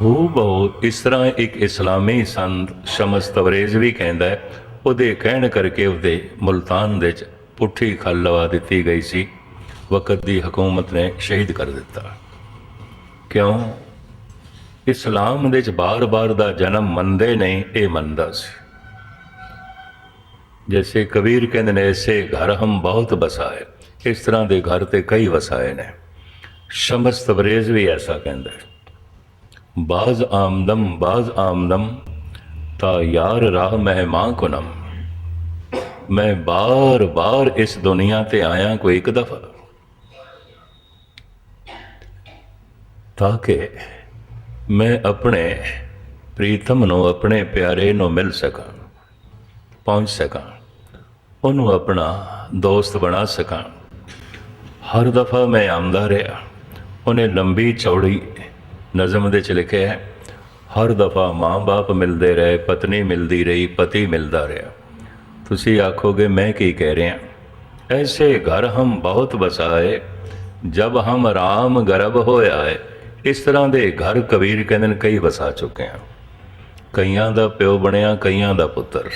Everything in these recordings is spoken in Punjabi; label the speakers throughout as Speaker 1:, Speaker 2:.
Speaker 1: ਹੋ ਬਹੁ ਇਸ ਤਰ੍ਹਾਂ ਇੱਕ ਇਸਲਾਮੀ ਸੰਤ ਸ਼ਮਸ ਤਬਰੇਜ਼ ਵੀ ਕਹਿੰਦਾ ਉਹਦੇ ਕਹਿਣ ਕਰਕੇ ਉਹਦੇ ਮੁਲਤਾਨ ਦੇ ਵਿੱਚ ਪੁੱਠੀ ਖੱਲ ਲਵਾ ਦਿੱਤੀ ਗਈ ਸੀ। ਵਕਤ ਦੀ ਹਕੂਮਤ ਨੇ ਸ਼ਹੀਦ ਕਰ ਦਿੱਤਾ। ਕਿਉਂ? ਇਸਲਾਮ ਦੇ ਵਿੱਚ ਬਾਰ-ਬਾਰ ਦਾ ਜਨਮ ਮੰਨਦੇ ਨਹੀਂ, ਇਹ ਮੰਨਦਾ ਸੀ। ਜੈਸੇ ਕਬੀਰ ਕਹਿੰਦੇ ਨੇ ਐਸੇ ਘਰ ਹਮ ਬਹੁਤ ਬਸਾਏ ਇਸ ਤਰ੍ਹਾਂ ਦੇ ਘਰ ਤੇ ਕਈ ਵਸਾਏ ਨੇ। ਸ਼ਮਸ ਤਬਰੇਜ਼ ਵੀ ਐਸਾ ਕਹਿੰਦਾ ਹੈ। ਬਾਜ਼ ਆਮਦਮ ਬਾਜ਼ ਆਮਦਮ, ਤਾ ਯਾਰ ਰਾਹ ਮਹਿਮਾਂ ਕੁਨਮ ਮੈਂ ਬਾਰ ਬਾਰ ਇਸ ਦੁਨੀਆ ਤੇ ਆਇਆ ਕੋਈ ਇੱਕ ਦਫਾ। ਤਾਂ ਕਿ ਮੈਂ ਆਪਣੇ ਪ੍ਰੀਤਮ ਨੂੰ ਆਪਣੇ ਪਿਆਰੇ ਨੂੰ ਮਿਲ ਸਕਾਂ, ਪਹੁੰਚ ਸਕਾਂ, ਉਹਨੂੰ ਆਪਣਾ ਦੋਸਤ ਬਣਾ ਸਕਾਂ। ਹਰ ਦਫਾ ਮੈਂ ਆਉਂਦਾ ਰਿਹਾ, ਉਹਨੇ ਲੰਬੀ ਚੌੜੀ ਨਜ਼ਮ ਦੇ ਚ ਲਿਖਿਆ ਹੈ, ਹਰ ਦਫਾ ਮਾਂ-ਬਾਪ ਮਿਲਦੇ ਰਹੇ, ਪਤਨੀ ਮਿਲਦੀ ਰਹੀ, ਪਤੀ ਮਿਲਦਾ ਰਿਹਾ। ਤੁਸੀਂ ਆਖੋਗੇ, ਮੈਂ ਕੀ ਕਹਿ ਰਿਹਾ? ਐਸੇ ਘਰ ਹਮ ਬਹੁਤ ਬਸਾਏ ਜਬ ਹਮ ਰਾਮ ਗਰਭ ਹੋਇਆ ਹੈ। ਇਸ ਤਰ੍ਹਾਂ ਦੇ ਘਰ ਕਬੀਰ ਕਹਿੰਦੇ ਨੇ, ਕਈ ਵਸਾ ਚੁੱਕੇ ਆ ਕਈਆਂ ਦਾ ਪਿਓ ਬਣਿਆ, ਕਈਆਂ ਦਾ ਪੁੱਤਰ।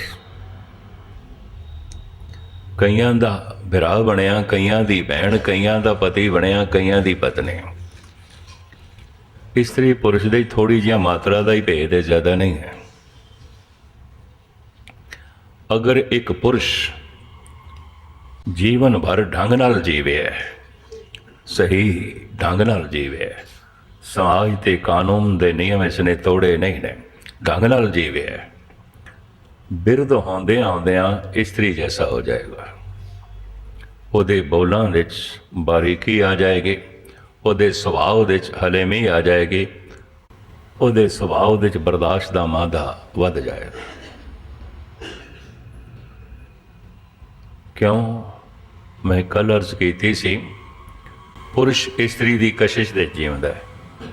Speaker 1: ਕਈਆਂ ਦਾ ਭਰਾ ਬਣਿਆ, ਕਈਆਂ ਦੀ ਭੈਣ, ਕਈਆਂ ਦਾ ਪਤੀ ਬਣਿਆ, ਕਈਆਂ ਦੀ ਪਤਨੀ। ਇਸਤਰੀ ਪੁਰਸ਼ ਦੀ ਥੋੜੀ ਜਿਹੀ ਮਾਤਰਾ ਦਾ ਹੀ ਭੇਦ ਹੈ, ਜ਼ਿਆਦਾ ਨਹੀਂ ਹੈ। ਅਗਰ ਇੱਕ ਪੁਰਸ਼ ਜੀਵਨ ਭਰ ਢੰਗ ਨਾਲ ਜੀਵੇ ਸਹੀ ਢੰਗ ਨਾਲ ਜੀਵੇ ਸਮਾਜ ਤੇ ਕਾਨੂੰਨ ਦੇ ਨਿਯਮ ਇਸ ਨੇ ਤੋੜੇ ਨਹੀਂ ਨੇ, ਢੰਗ ਨਾਲ ਜੀਵੇ ਬਿਰਧ ਹੁੰਦੇ ਆਉਂਦਿਆਂ ਇਸਤਰੀ ਜੈਸਾ ਹੋ ਜਾਏਗਾ। ਉਹਦੇ ਬੋਲਾਂ ਵਿੱਚ ਬਾਰੀਕੀ ਆ ਜਾਏਗੀ। ਉਹਦੇ ਸੁਭਾਅ ਵਿੱਚ ਹਲੇਮੀ ਆ ਜਾਏਗੀ, ਉਹਦੇ ਸੁਭਾਅ ਵਿੱਚ ਬਰਦਾਸ਼ਤ ਦਾ ਮਾਦਾ ਵੱਧ ਜਾਏਗਾ। ਕਿਉਂ? ਮੈਂ ਕੱਲ੍ਹ ਅਰਜ਼ ਕੀਤੀ ਸੀ, ਪੁਰਸ਼ ਇਸਤਰੀ ਦੀ ਕਸ਼ਿਸ਼ ਦੇ ਜੀਵਦਾ ਹੈ।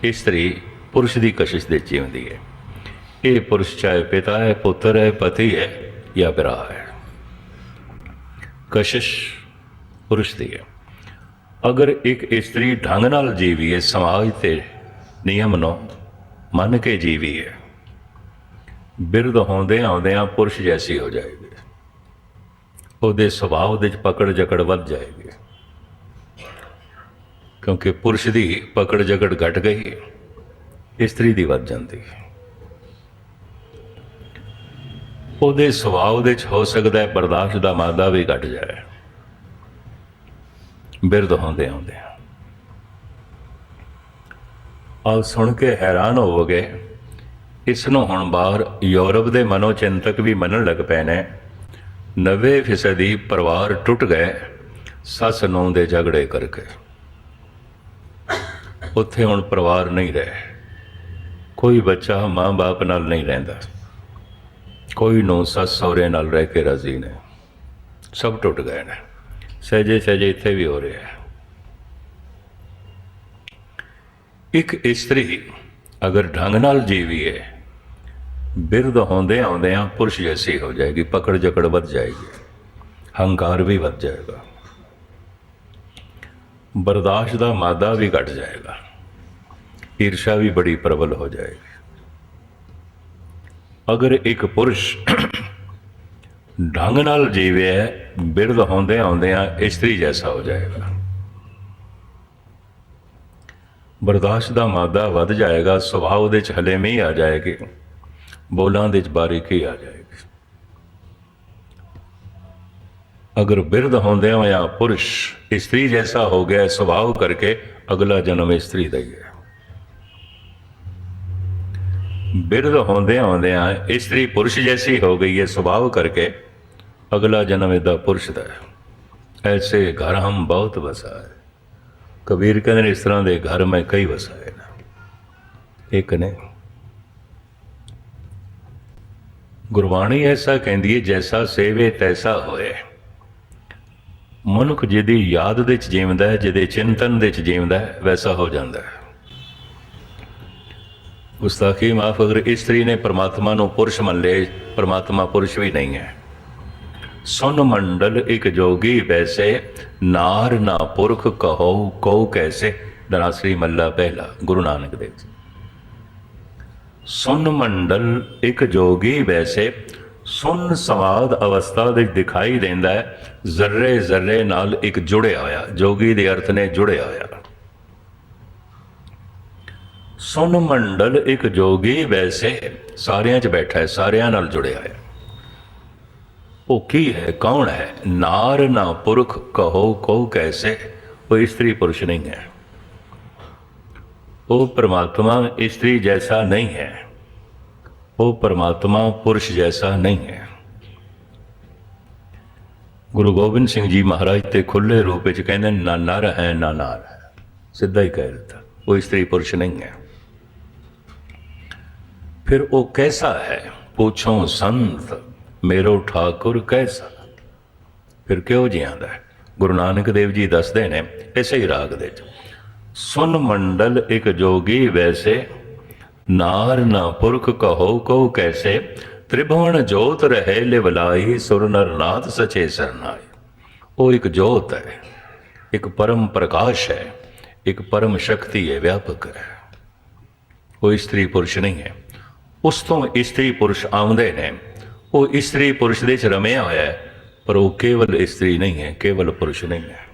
Speaker 1: ਇਸਤਰੀ ਪੁਰਸ਼ ਦੀ ਕਸ਼ਿਸ਼ ਦੇ ਜੀਵਦੀ ਹੈ। ਇਹ ਪੁਰਸ਼ ਚਾਹੇ ਪਿਤਾ ਹੈ, ਪੁੱਤਰ ਹੈ, ਪਤੀ ਹੈ ਜਾਂ ਭਰਾ ਹੈ। ਕਸ਼ਿਸ਼ ਪੁਰਸ਼ ਦੀ ਹੈ। ਅਗਰ ਇੱਕ ਇਸਤਰੀ ਢੰਗ ਨਾਲ ਜੀਵੀਏ, ਸਮਾਜ ਤੇ ਨਿਯਮ ਨੂੰ ਮੰਨ ਕੇ ਜੀਵੀਏ, ਬਿਰਧ ਹੁੰਦੇ ਆਉਂਦਿਆਂ ਪੁਰਸ਼ ਜੈਸੀ ਹੋ ਜਾਏਗੀ। ਉਹਦੇ ਸੁਭਾਅ ਦੇ ਵਿੱਚ ਪਕੜ ਜਕੜ ਵੱਧ ਜਾਏਗੀ। ਕਿਉਂਕਿ ਪੁਰਸ਼ ਦੀ ਪਕੜ ਜਕੜ ਘਟ ਗਈ, ਇਸਤਰੀ ਦੀ ਵੱਧ ਜਾਂਦੀ। ਉਹਦੇ ਸੁਭਾਅ ਦੇ ਵਿੱਚ ਹੋ ਸਕਦਾ ਹੈ ਬਰਦਾਸ਼ਤ ਦਾ ਮਾਦਾ ਵੀ ਘਟ ਜਾਏ। ਬਿਰਦ ਹੁੰਦੇ ਆਉਂਦੇ ਆਪ ਸੁਣ ਕੇ ਹੈਰਾਨ ਹੋਵੋਗੇ ਇਸ ਨੂੰ ਹੁਣ ਬਾਹਰ ਯੂਰਪ ਦੇ ਮਨੋਚਿੰਤਕ ਵੀ ਮੰਨਣ ਲੱਗ ਪਏ ਨੇ। 90% ਪਰਿਵਾਰ ਟੁੱਟ ਗਏ, ਸੱਸ ਨੂੰ ਦੇ ਝਗੜੇ ਕਰਕੇ। ਉੱਥੇ ਹੁਣ ਪਰਿਵਾਰ ਨਹੀਂ ਰਹੇ। ਕੋਈ ਬੱਚਾ ਮਾਂ-ਬਾਪ ਨਾਲ ਨਹੀਂ ਰਹਿੰਦਾ। ਕੋਈ ਨੂੰ ਸੱਸ ਸਹੁਰੇ ਨਾਲ ਰਹਿ ਕੇ ਰਾਜ਼ੀ ਨੇ। ਸਭ ਟੁੱਟ ਗਏ ਨੇ। ਸਹਿਜੇ ਸਹਿਜੇ ਇੱਥੇ ਵੀ ਹੋ ਰਿਹਾ ਹੈ। ਇੱਕ ਇਸਤਰੀ ਅਗਰ ਢੰਗ ਨਾਲ ਜੀਵੀਏ, ਬਿਰਧ ਹੁੰਦੇ ਆਉਂਦਿਆਂ ਪੁਰਸ਼ ਜੈਸੀ ਹੋ ਜਾਏਗੀ, ਪਕੜ ਜਕੜ ਵੱਧ ਜਾਏਗੀ, ਹੰਕਾਰ ਵੀ ਵੱਧ ਜਾਏਗਾ। ਬਰਦਾਸ਼ਤ ਦਾ ਮਾਦਾ ਵੀ ਘਟ ਜਾਏਗਾ, ਈਰਸ਼ਾ ਵੀ ਬੜੀ ਪ੍ਰਬਲ ਹੋ ਜਾਏਗੀ। ਅਗਰ ਇੱਕ ਪੁਰਸ਼ ਢੰਗ ਨਾਲ ਜੀਵੇ, ਬਿਰਧ ਹੁੰਦੇ ਆਉਂਦਿਆਂ ਇਸਤਰੀ ਜੈਸਾ ਹੋ ਜਾਏਗਾ। ਬਰਦਾਸ਼ਤ ਦਾ ਮਾਦਾ ਵੱਧ ਜਾਏਗਾ, ਸੁਭਾਅ ਉਹਦੇ ਚ ਹਲੇਮੀ ਆ ਜਾਏਗੀ, ਬੋਲਾਂ ਦੇ ਚ ਬਾਰੀਕੀ ਆ ਜਾਏਗੀ। ਅਗਰ ਬਿਰਧ ਹੁੰਦੇ ਹੋਇਆ ਪੁਰਸ਼ ਇਸਤਰੀ ਜੈਸਾ ਹੋ ਗਿਆ, ਸੁਭਾਅ ਕਰਕੇ ਅਗਲਾ ਜਨਮ ਇਸਤਰੀ ਦਾ ਹੀ ਹੈ। ਬਿਰਧ ਹੁੰਦੇ ਆਉਂਦਿਆਂ ਇਸਤਰੀ ਪੁਰਸ਼ ਜੈਸੀ ਹੋ ਗਈ ਹੈ, ਸੁਭਾਅ ਕਰਕੇ ਅਗਲਾ ਜਨਮ ਇਹਦਾ ਪੁਰਸ਼ ਦਾ ਹੈ। ਐਸੇ ਘਰ ਹਮ ਬਹੁਤ ਵਸਾਏ ਕਬੀਰ ਕਹਿੰਦੇ ਨੇ ਇਸ ਤਰ੍ਹਾਂ ਦੇ ਘਰ ਮੈਂ ਕਈ ਵਸਾਏ ਨੇ। ਇੱਕ ਨੇ, ਗੁਰਬਾਣੀ ਐਸਾ ਕਹਿੰਦੀ ਹੈ, ਜੈਸਾ ਸੇਵੇ ਤੈਸਾ ਹੋਏ ਮਨੁੱਖ ਜਿਹਦੀ ਯਾਦ ਦੇ ਵਿੱਚ ਜੀਵਦਾ ਹੈ, ਜਿਹਦੇ ਚਿੰਤਨ ਦੇ ਵਿੱਚ ਜੀਵਦਾ ਹੈ, ਵੈਸਾ ਹੋ ਜਾਂਦਾ ਹੈ। ਗੁਸਤਾਖੀ ਮਾਫ ਅਗਰ ਇਸਤਰੀ ਨੇ ਪਰਮਾਤਮਾ ਨੂੰ ਪੁਰਸ਼ ਮੰਨ ਲਏ ਪਰਮਾਤਮਾ ਪੁਰਸ਼ ਵੀ ਨਹੀਂ ਹੈ। ਸੁਨ ਮੰਡਲ ਇੱਕ ਜੋਗੀ ਵੈਸੇ ਨਾਰ ਨਾ ਪੁਰਖ ਕਹੋ ਕਉ ਕੈਸੇ? ਦਨਾਸਰੀ ਮੱਲਾ ਪਹਿਲਾ, ਗੁਰੂ ਨਾਨਕ ਦੇਵ ਜੀ। ਸੁਨ ਮੰਡਲ ਇੱਕ ਜੋਗੀ ਵੈਸੇ ਸੁਨ ਸਮਾਦ ਅਵਸਥਾ ਦੇ ਦਿਖਾਈ ਦਿੰਦਾ ਹੈ, ਜ਼ਰਰੇ ਜ਼ਰਰੇ ਨਾਲ ਇੱਕ ਜੁੜਿਆ ਹੋਇਆ, ਜੋਗੀ ਦੇ ਅਰਥ ਨੇ ਜੁੜਿਆ ਹੋਇਆ। ਸੁਨ ਮੰਡਲ ਇੱਕ ਜੋਗੀ ਵੈਸੇ ਸਾਰਿਆਂ 'ਚ ਬੈਠਾ ਹੈ, ਸਾਰਿਆਂ ਨਾਲ ਜੁੜਿਆ ਹੋਇਆ। ਉਹ ਕੀ ਹੈ ਕੌਣ ਹੈ ਨਾਰ ਨਾ ਪੁਰਖ ਕਹੋ ਕੋ ਕੈਸੇ ਉਹ ਇਸਤਰੀ ਪੁਰਸ਼ ਨਹੀਂ ਹੈ ਉਹ ਪ੍ਰਮਾਤਮਾ ਇਸਤਰੀ ਜੈਸਾ ਨਹੀਂ ਹੈ ਉਹ ਪ੍ਰਮਾਤਮਾ ਪੁਰਸ਼ ਜੈਸਾ ਨਹੀਂ ਹੈ ਗੁਰੂ ਗੋਬਿੰਦ ਸਿੰਘ ਜੀ ਮਹਾਰਾਜ ਤੇ ਖੁੱਲੇ ਰੂਪ ਵਿੱਚ ਕਹਿੰਦੇ ਨਾ ਨਰ ਹੈ ਨਾ ਨਾਰ ਹੈ ਸਿੱਧਾ ਹੀ ਕਹਿ ਦਿੱਤਾ ਉਹ ਇਸਤਰੀ ਪੁਰਸ਼ ਨਹੀਂ ਹੈ ਫਿਰ ਉਹ ਕੈਸਾ ਹੈ ਪੁੱਛੋ ਸੰਤ ਮੇਰੋ ਠਾਕੁਰ ਕੈਸਾ ਫਿਰ ਕਿਉਂ ਜਿਉਂਦਾ ਹੈ? ਗੁਰੂ ਨਾਨਕ ਦੇਵ ਜੀ ਦੱਸਦੇ ਨੇ, ਇਸੇ ਹੀ ਰਾਗ ਦੇ ਚ ਸੁਨ ਮੰਡਲ ਇੱਕ ਜੋਗੀ ਵੈਸੇ, ਨਾਰ ਨਾ ਪੁਰਖ ਕਹੋ ਕੋ ਕੈਸੇ, ਤ੍ਰਿਭਵਨ ਜੋਤ ਰਹੇ ਲਿਵਲਾਈ ਸੁਰ ਨਰਨਾਥ ਸਚੇ ਸਰਨਾਈ ਉਹ ਇੱਕ ਜੋਤ ਹੈ, ਇੱਕ ਪਰਮ ਪ੍ਰਕਾਸ਼ ਹੈ, ਇੱਕ ਪਰਮ ਸ਼ਕਤੀ ਹੈ, ਵਿਆਪਕ ਹੈ। ਉਹ ਇਸਤਰੀ ਪੁਰਸ਼ ਨਹੀਂ ਹੈ। ਉਸ ਤੋਂ ਇਸਤਰੀ ਪੁਰਸ਼ ਆਉਂਦੇ ਨੇ ਉਹ ਇਸਤਰੀ ਪੁਰਸ਼ ਦੇ ਚ ਰਮਿਆ ਹੋਇਆ ਹੈ, ਪਰ ਉਹ ਕੇਵਲ ਇਸਤਰੀ ਨਹੀਂ ਹੈ, ਕੇਵਲ ਪੁਰਸ਼ ਨਹੀਂ ਹੈ।